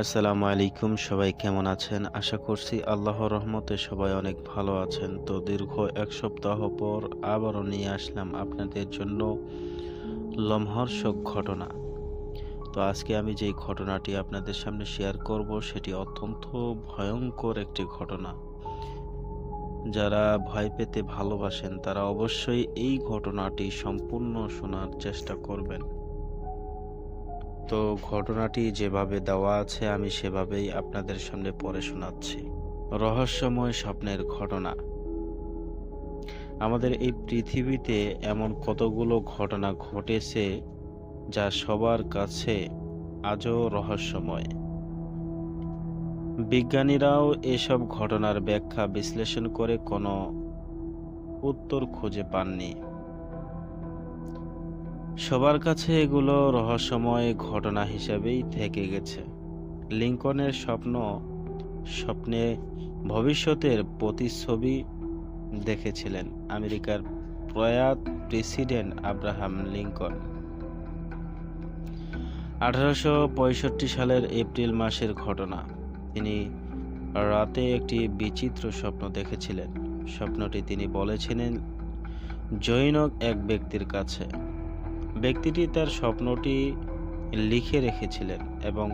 আসসালামু আলাইকুম, সবাই কেমন আছেন? আশা করছি আল্লাহর রহমতে সবাই অনেক ভালো আছেন। তো দীর্ঘ এক সপ্তাহ পর আবারও নিয়ে আসলাম আপনাদের জন্য লমহর্ষক ঘটনা। তো আজকে আমি যেই ঘটনাটি আপনাদের সামনে শেয়ার করব, সেটি অত্যন্ত ভয়ঙ্কর একটি ঘটনা। যারা ভয় পেতে ভালোবাসেন, তারা অবশ্যই এই ঘটনাটি সম্পূর্ণ শোনার চেষ্টা করবেন। তো ঘটনাটি যেভাবে দেওয়া আছে, আমি সেভাবেই আপনাদের সামনে পড়ে শোনাচ্ছি। রহস্যময় স্বপ্নের ঘটনা। আমাদের এই পৃথিবীতে এমন কতগুলো ঘটনা ঘটেছে, যা সবার কাছে আজও রহস্যময়। বিজ্ঞানীরাও এসব ঘটনার ব্যাখ্যা বিশ্লেষণ করে কোনো উত্তর খুঁজে পাননি। সবার কাছে এগুলো রহস্যময় ঘটনা হিসেবেই থেকে গেছে। লিঙ্কনের স্বপ্ন, স্বপ্নে ভবিষ্যতের প্রতিচ্ছবি দেখেছিলেন আমেরিকার প্রয়াত প্রেসিডেন্ট আব্রাহাম লিঙ্কন। আঠারোশো পঁয়ষট্টি সালের এপ্রিল মাসের ঘটনা। তিনি রাতে একটি বিচিত্র স্বপ্ন দেখেছিলেন। স্বপ্নটি তিনি বলেছিলেন, জৈনক এক ব্যক্তির কাছে। ব্যক্তিটি তার স্বপ্নটি লিখে রেখেছিলেন এবং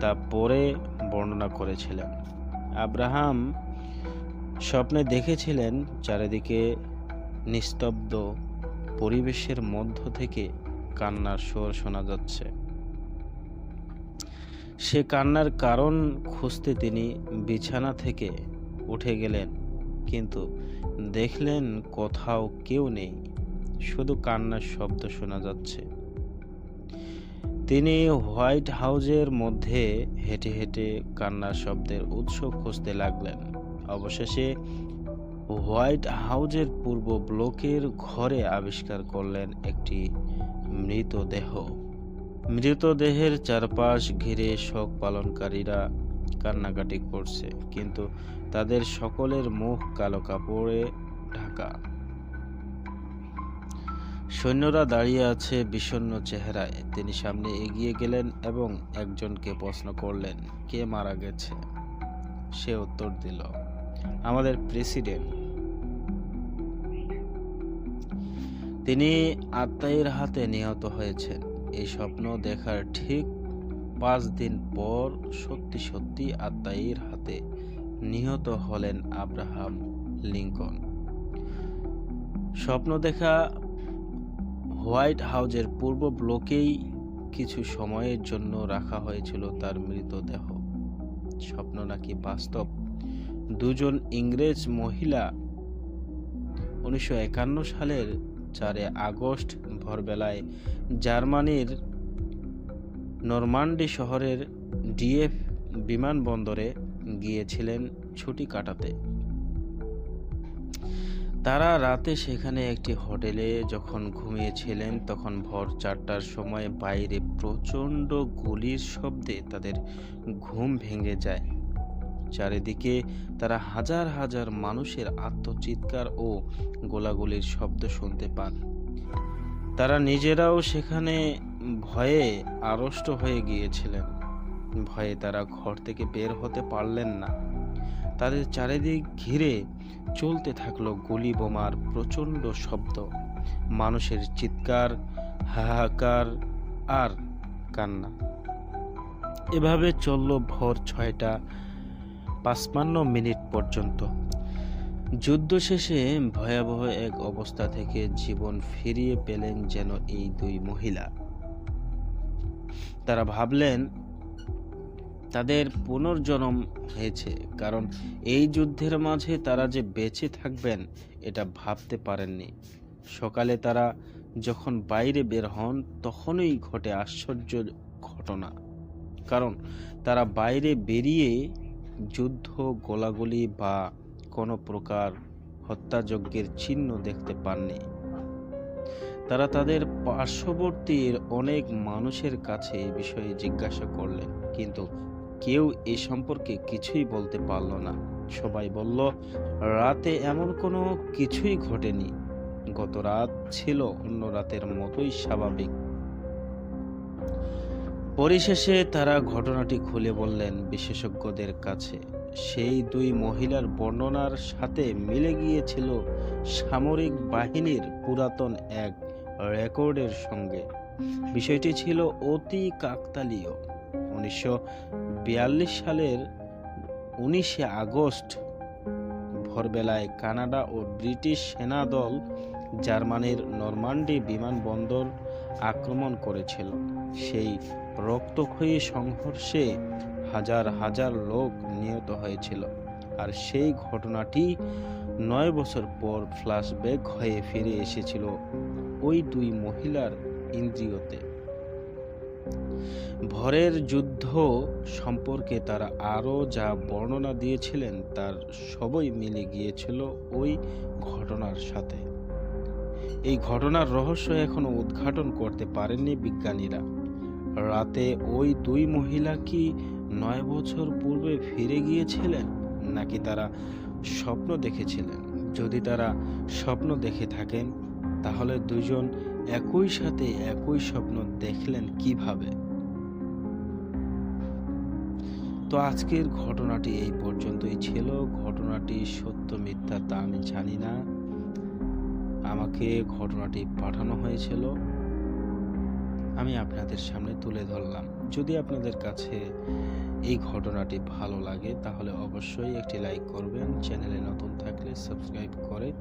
তা পরে বর্ণনা করেছিলেন। আব্রাহাম স্বপ্নে দেখেছিলেন চারিদিকে নিস্তব্ধ পরিবেশের মধ্য থেকে কান্নার স্বর শোনা যাচ্ছে। সে কান্নার কারণ খুঁজতে তিনি বিছানা থেকে উঠে গেলেন, কিন্তু দেখলেন কোথাও কেউ নেই। শুধু কান্নার শব্দ শোনা যাচ্ছে। তিনি হোয়াইট হাউজের মধ্যে হেঁটে হেঁটে কান্নার শব্দের উৎস খুঁজতে লাগলেন। অবশেষে হোয়াইট হাউজের পূর্ব ব্লকের ঘরে আবিষ্কার করলেন একটি মৃতদেহ। মৃতদেহের চারপাশ ঘিরে শোক পালনকারীরা কান্নাকাটি করছে, কিন্তু তাদের সকলের মুখ কালো কাপড়ে ঢাকা। সৈন্যরা দাঁড়িয়ে আছে বিষণ্ণ চেহারায়। তিনি সামনে এগিয়ে গেলেন এবং একজনকে প্রশ্ন করলেন, কে মারা গেছে? সে উত্তর দিল, আমাদের প্রেসিডেন্ট। তিনি আত্মাইয়ের হাতে নিহত হয়েছেন। এই স্বপ্ন দেখার ঠিক পাঁচ দিন পর সত্যি সত্যি আত্মাইয়ের হাতে নিহত হলেন আব্রাহাম লিঙ্কন। স্বপ্ন দেখা হোয়াইট হাউজের পূর্ব ব্লকেই কিছু সময়ের জন্য রাখা হয়েছিল তার মৃতদেহ। স্বপ্ন নাকি বাস্তব? দুজন ইংরেজ মহিলা উনিশশো একান্ন সালের চারে আগস্ট ভোরবেলায় জার্মানির নরমান্ডি শহরের ডিএফ বিমানবন্দরে গিয়েছিলেন ছুটি কাটাতে। তারা রাতে সেখানে একটি হোটেলে যখন ঘুমিয়েছিলেন, তখন ভোর চারটার সময় বাইরে প্রচণ্ড গুলির শব্দে তাদের ঘুম ভেঙে যায়। চারিদিকে তারা হাজার হাজার মানুষের আত্মচিৎকার ও গোলাগুলির শব্দ শুনতে পান। তারা নিজেরাও সেখানে ভয়ে আড়ষ্ট হয়ে গিয়েছিলেন। ভয়ে তারা ঘর থেকে বের হতে পারলেন না। তাদের চারিদিক ঘিরে চলতে থাকল গুলি বোমার প্রচণ্ড শব্দ। মানুষের চিৎকার, হাহাকার আর কান্না। এভাবে চলল ভোর ছয়টা পাঁচপান্ন মিনিট পর্যন্ত। যুদ্ধ শেষে ভয়াবহ এক অবস্থা থেকে জীবন ফিরিয়ে পেলেন যেন এই দুই মহিলা। তারা ভাবলেন তাদের পুনর্জন্ম হয়েছে। কারণ এই যুদ্ধের মাঝে তারা যে বেঁচে থাকবেন, এটা ভাবতে পারেননি। সকালে তারা যখন বাইরে বের হন, তখনই ঘটে আশ্চর্য ঘটনা। কারণ তারা বাইরে বেরিয়ে যুদ্ধ, গোলাগুলি বা কোনো প্রকার হত্যাযজ্ঞের চিহ্ন দেখতে পাননি। তারা তাদের পার্শ্ববর্তীর অনেক মানুষের কাছে বিষয়ে জিজ্ঞাসা করলেন, কিন্তু কেউ এ সম্পর্কে কিছুই বলতে পারল না। সবাই বলল, রাতে এমন কোনো কিছুই ঘটেনি। গত রাত ছিল অন্য রাতের মতোই স্বাভাবিক। পরিশেষে তারা ঘটনাটি খুলে বললেন বিশেষজ্ঞদের কাছে। সেই দুই মহিলার বর্ণনার সাথে মিলে গিয়েছিল সামরিক বাহিনীর পুরাতন এক রেকর্ডের সঙ্গে। বিষয়টি ছিল অতি কাকতালীয়। উনিশশো বিয়াল্লিশ সালের উনিশে আগস্ট ভোরবেলায় কানাডা ও ব্রিটিশ সেনাদল জার্মানির নরমান্ডি বিমানবন্দর আক্রমণ করেছিল। সেই রক্তক্ষয়ী সংঘর্ষে হাজার হাজার লোক নিহত হয়েছিল আর সেই ঘটনাটি নয় বছর পর ফ্ল্যাশব্যাক হয়ে ফিরে এসেছিল ওই দুই মহিলার ইন্দ্রিয়তে ভরের যুদ্ধ সম্পর্কে তারা আরও যা বর্ণনা দিয়েছিলেন তার সবই মিলে গিয়েছিল ওই ঘটনার সাথে। এই ঘটনার রহস্য এখনও উদ্ঘাটন করতে পারেননি বিজ্ঞানীরা। রাতে ওই দুই মহিলা কি নয় বছর পূর্বে ফিরে গিয়েছিলেন, নাকি তারা স্বপ্ন দেখেছিলেন? যদি তারা স্বপ্ন দেখে থাকেন, তাহলে দুজন একই সাথে একই স্বপ্ন দেখলেন কীভাবে? তো আজকের ঘটনাটি এই পর্যন্তই ছিল। ঘটনাটি সত্য, মিথ্যা তা আমি জানি না। আমাকে ঘটনাটি পাঠানো হয়েছিল। আমি আপনাদের সামনে তুলে ধরলাম। যদি আপনাদের কাছে এই ঘটনাটি ভালো লাগে, তাহলে অবশ্যই একটি লাইক করবেন। চ্যানেলে নতুন থাকলে সাবস্ক্রাইব করে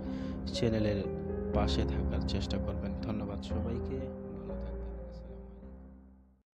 চ্যানেলের পাশে থাকার চেষ্টা করবেন। ধন্যবাদ সবাইকে।